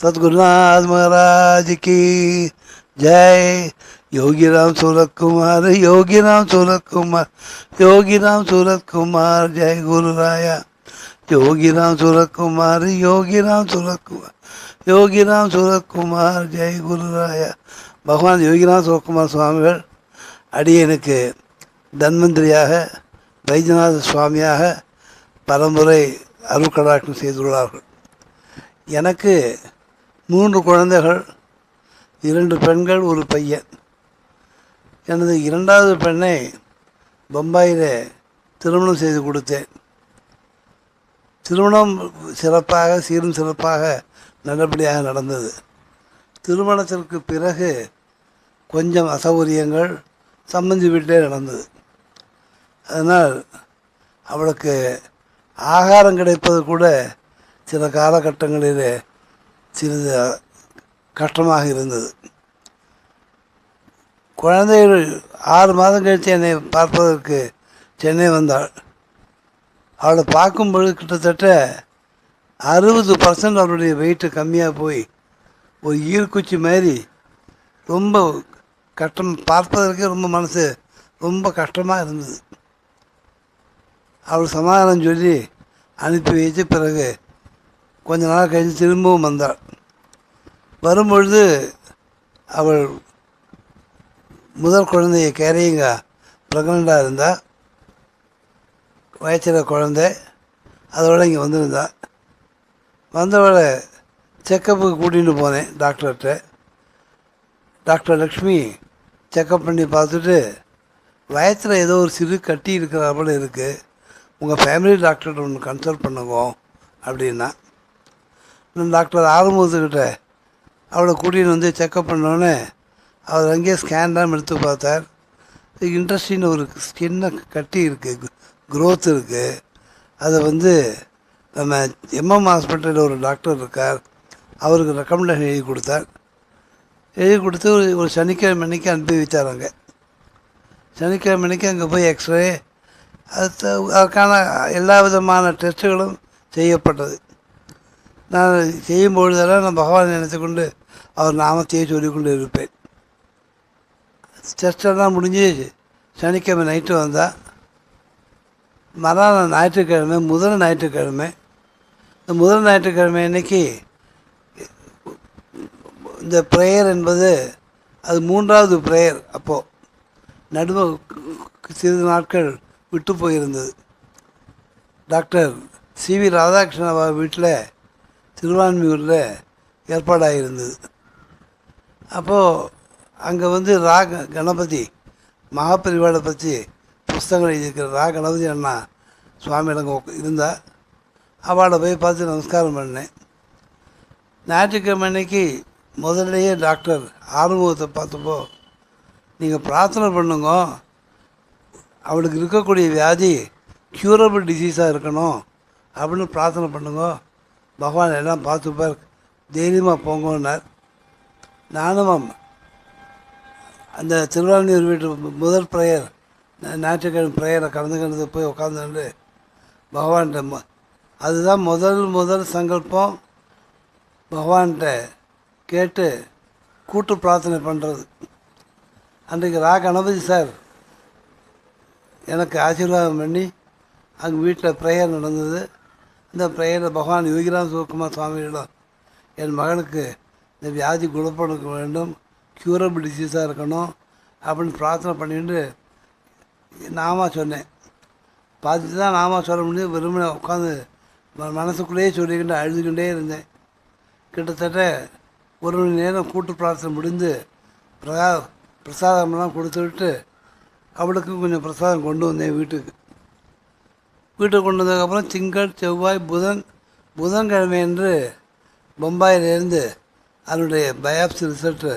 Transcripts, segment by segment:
सतगुरुनाथ महाराज की जय योगी राम सूरत कुमार योगी राम सूरत कुमार योगी राम सूरत कुमार जय गुरु राया योगी राम सूरत कुमार योगी राम सूरत कुमार योगी राम सूरत कुमार ஜெய் குருராயா பகவான் யோகிராம் சிவகுமார் சுவாமிகள் அடியனுக்கு தன்வந்திரியாக வைத்தியநாத சுவாமியாக பலமுறை அருட்கடாட்டம் செய்துள்ளார்கள் எனக்கு மூன்று குழந்தைகள் இரண்டு பெண்கள் ஒரு பையன். எனது இரண்டாவது பெண்ணை பம்பாயில் திருமணம் செய்து கொடுத்தேன். திருமணம் சிறப்பாக சீரும் சிறப்பாக நல்லபடியாக நடந்தது. திருமணத்திற்கு பிறகு கொஞ்சம் அசௌகரியங்கள் சம்பந்தி வீட்டிலே நடந்தது. அதனால் அவளுக்கு ஆகாரம் கிடைப்பது கூட சில காலகட்டங்களில் சிறிது கஷ்டமாக இருந்தது. குழந்தைகள் ஆறு மாதம் கழித்து என்னை பார்ப்பதற்கு சென்னை வந்தாள். அவளை பார்க்கும்பொழுது கிட்டத்தட்ட அறுபது பர்சன்ட் அவளுடைய வெயிட்டு கம்மியாக போய் ஒரு ஈர்க்குச்சி மாதிரி ரொம்ப கஷ்டம் பார்ப்பதற்கே ரொம்ப மனசு ரொம்ப கஷ்டமாக இருந்தது. அவள் சமாதானம் சொல்லி அனுப்பி வைத்து பிறகு கொஞ்ச நாள் கழித்து திரும்பவும் வந்தாள். வரும்பொழுது அவள் முதல் குழந்தைய கேரிங்க ப்ரெக்னெண்ட்டாக இருந்தா வயசில் குழந்தை அதோட இங்கே வந்திருந்தா. வந்தவளை செக்கப்புக்கு கூட்டிகிட்டு போனேன் டாக்டர்கிட்ட. டாக்டர் லக்ஷ்மி செக்கப் பண்ணி பார்த்துட்டு வயத்தில் ஏதோ ஒரு சிறு கட்டி இருக்கிற இருக்குது உங்கள் ஃபேமிலி டாக்டர்கிட்ட ஒன்று கன்சல்ட் பண்ணுங்க அப்படின்னா. நான் டாக்டர் ஆறுமுகத்துக்கிட்ட அவளை கூட்டிகிட்டு வந்து செக்கப் பண்ணோன்னே அவர் அங்கேயே ஸ்கேன்லாம் எடுத்து பார்த்தார். இன்ட்ரெஸ்டின்னு ஒரு ஸ்கின்ன கட்டி இருக்குது க்ரோத் இருக்குது அதை வந்து நம்ம எம்எம் ஹாஸ்பிட்டலில் ஒரு டாக்டர் இருக்கார். அவருக்கு ரெக்கமெண்டேஷன் எழுதி கொடுத்தார். எழுதி கொடுத்து ஒரு ஒரு சனிக்கிழமை அன்னைக்கு அனுப்பி வச்சார் அங்கே. சனிக்கிழமை அன்னைக்கு அங்கே போய் எக்ஸ்ரே அது அதுக்கான எல்லா விதமான டெஸ்ட்டுகளும் செய்யப்பட்டது. நான் செய்யும் பொழுதெல்லாம் நான் பகவான் நினைத்து கொண்டு அவர் நாமத்தையே சொல்லிக்கொண்டு இருப்பேன். டெஸ்டெல்லாம் முடிஞ்சு சனிக்கிழமை நைட்டு வந்தால் மறுநாள் ஞாயிற்றுக்கிழமை முதல் ஞாயிற்றுக்கிழமை இந்த முதல் ஞாயிற்றுக்கிழமை அன்னைக்கு இந்த ப்ரேயர் என்பது அது மூன்றாவது ப்ரேயர் அப்போது நடுவ சிறிது நாட்கள் விட்டு போயிருந்தது. டாக்டர் சி வி ராதாகிருஷ்ணன் வீட்டில் திருவான்மியூரில் ஏற்பாடாகிருந்தது அப்போது அங்கே வந்து ரா கணபதி மகாபரிவாளை பற்றி புஸ்தகங்கள் எழுதியிருக்கிற ரா கணபதி அண்ணா சுவாமியில் அங்கே இருந்தா அவளை போய் பார்த்து நமஸ்காரம் பண்ணேன். ஞாயிற்றுக்கிழமை அன்னைக்கு முதல்லையே டாக்டர் ஆறுமுகத்தை பார்த்தப்போ நீங்கள் பிரார்த்தனை பண்ணுங்க அவளுக்கு இருக்கக்கூடிய வியாதி க்யூரபிள் டிசீஸாக இருக்கணும் அப்படின்னு பிரார்த்தனை பண்ணுங்க. பகவான் எல்லாம் பார்த்துப்பார் தைரியமாக போங்கன்னார். நானும் அந்த திருவாரூர் வீட்டு முதல் ப்ரேயர் ஞாயிற்றுக்கிழமை ப்ரேயரை கலந்துக்கிறது போய் உட்காந்துட்டு பகவான்கிட்ட ம- அதுதான் முதல் முதல் சங்கல்பம். பகவான்கிட்ட கேட்டு கூட்டு பிரார்த்தனை பண்ணுறது அன்றைக்கு ரா கணபதி சார் எனக்கு ஆசீர்வாதம் பண்ணி அங்கே வீட்டில் ப்ரேயர் நடந்தது. இந்த ப்ரேயரில் பகவான் யோகிராம் சிவகுமார் சுவாமியிடம் என் மகனுக்கு இந்த வியாதி குணப்படுத்த வேண்டும் க்யூரபிள் டிசீஸாக இருக்கணும் அப்படின்னு பிரார்த்தனை பண்ணிட்டு நாமா சொன்னேன். பார்த்துட்டு தான் நாமா சொல்ல முடியும் வெறுமனே உட்காந்து மனசுக்குள்ளேயே சொல்லிக்கிட்டு அழுதுகிட்டே இருந்தேன். கிட்டத்தட்ட ஒரு மணி நேரம் கூட்டு பிரார்த்தனை முடிந்து பிரசா பிரசாதம்லாம் கொடுத்து விட்டு அவளுக்கும் கொஞ்சம் பிரசாதம் கொண்டு வந்தேன் வீட்டுக்கு. வீட்டுக்கு கொண்டு வந்ததுக்கப்புறம் திங்கள் செவ்வாய் புதன் புதன்கிழமை என்று பம்பாயிலேருந்து அதனுடைய பயாப்சி ரிசல்ட்டு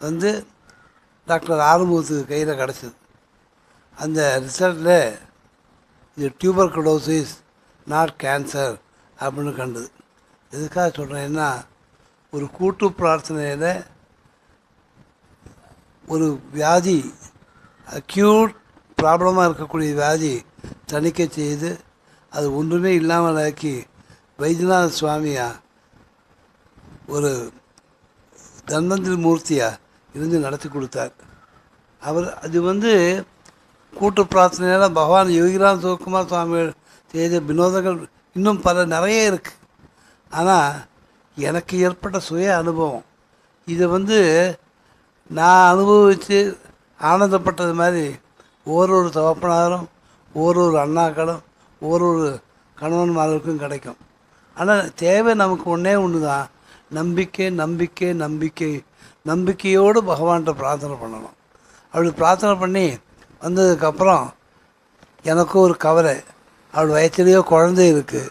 வந்து டாக்டர் ஆறுமுகத்துக்கு கையில் கிடச்சிது. அந்த ரிசல்ட்டில் இது டியூபர்குலோசிஸ் நாட் கேன்சர் அப்படின்னு கண்டது. எதுக்காக சொல்கிறேன்னா ஒரு கூட்டு பிரார்த்தனையில் ஒரு வியாதி அக்யூட் ப்ராப்ளமாக இருக்கக்கூடிய வியாதி தணிக்கை செய்து அது ஒன்றுமே இல்லாமல் ஆக்கி வைத்தியநாத சுவாமியாக ஒரு தன்வந்திர மூர்த்தியாக இருந்து நடத்தி கொடுத்தார். அவர் அது வந்து கூட்டு பிரார்த்தனையால் பகவான் யோகிராம் சிவகுமார் சுவாமிகள் செய்த வினோதங்கள் இன்னும் பல நிறைய இருக்குது ஆனால் எனக்கு ஏற்பட்ட சுய அனுபவம். இதை வந்து நான் அனுபவித்து ஆனந்தப்பட்டது மாதிரி ஓரொரு தகப்பனாரும் ஓரொரு அண்ணாக்களும் ஓரொரு கணவன்மார்களுக்கும் கிடைக்கும். ஆனால் தேவை நமக்கு ஒன்றே ஒன்று தான் நம்பிக்கை நம்பிக்கை நம்பிக்கை. நம்பிக்கையோடு பகவான்கிட்ட பிரார்த்தனை பண்ணணும். அப்படி பிரார்த்தனை பண்ணி வந்ததுக்கப்புறம் எனக்கும் ஒரு கவலை. அவள் வயிற்றுலேயோ குழந்தை இருக்குது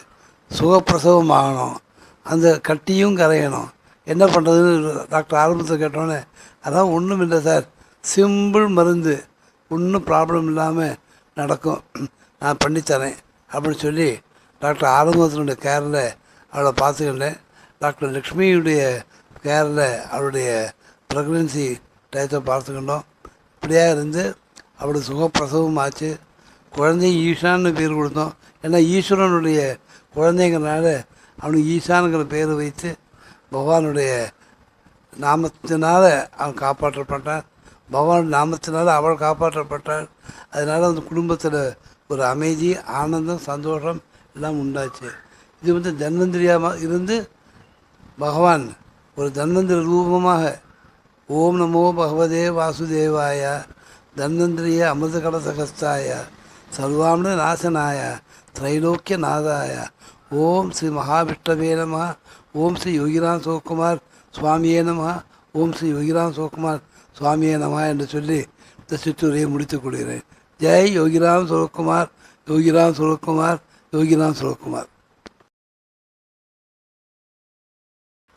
சுகப்பிரசவம் ஆகணும். அந்த கட்டியும் கரையணும். என்ன பண்ணுறதுன்னு டாக்டர் ஆரம்பத்தில் கேட்டோன்னே அதான் ஒன்றும் இல்லை சார். சிம்பிள் மருந்து. ஒன்றும் ப்ராப்ளம் இல்லாமல் நடக்கும். நான் பண்ணித்தரேன். அப்படின்னு சொல்லி டாக்டர் ஆரம்பத்தினுடைய கேரில் அவளை பார்த்துக்கிட்டேன். டாக்டர் லக்ஷ்மியுடைய கேரில் அவளுடைய ப்ரெக்னென்சி டயத்தை பார்த்துக்கிட்டோம் இப்படியாக இருந்து அவளுக்கு சுகப்பிரசவம் ஆச்சு. குழந்தையும் ஈஷான்னு பேர் கொடுத்தோம். ஏன்னா ஈஸ்வரனுடைய குழந்தைங்கிறனால அவனுக்கு ஈசானுங்கிற பேர் வைத்து பகவானுடைய நாமத்தினால் அவன் காப்பாற்றப்பட்டான். பகவான் நாமத்தினால் அவள் காப்பாற்றப்பட்டாள். அதனால் அந்த குடும்பத்தில் ஒரு அமைதி ஆனந்தம் சந்தோஷம் எல்லாம் உண்டாச்சு. இது வந்து தன்வந்திரியாக இருந்து பகவான் ஒரு தன்வந்திர ரூபமாக ஓம் நமோ பகவதே வாசுதேவாய தன்வந்திரிய அமிர்த கடசகஸ்தாய சர்வாம்ன நாசனாய திரைலோக்கிய நாதாய. ஓம் ஸ்ரீ மகாவிஷ்ணவே நம ஓம் ஸ்ரீ யோகிராம் சிவகுமார் சுவாமியே நம ஓம் ஸ்ரீ யோகிராம் சிவகுமார் சுவாமியே நம என்று சொல்லி இந்த சிற்றுரையை முடித்துக் கொள்கிறேன். ஜெய் யோகிராம் சிவகுமார் யோகிராம் சிவகுமார் யோகிராம் சிவகுமார்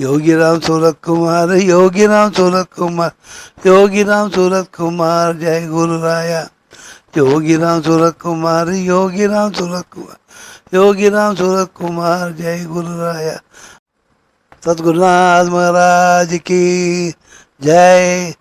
योगीराम सूरत कुमार योगी राम सूरत कुमार योगी राम सूरत कुमार, जय गुरु राया। योगी राम सूरत कुमार योगी राम सूरत कुमार योगी राम सूरत कुमार, जय गुरु राया। सतगुरुनाथ महाराज की जय।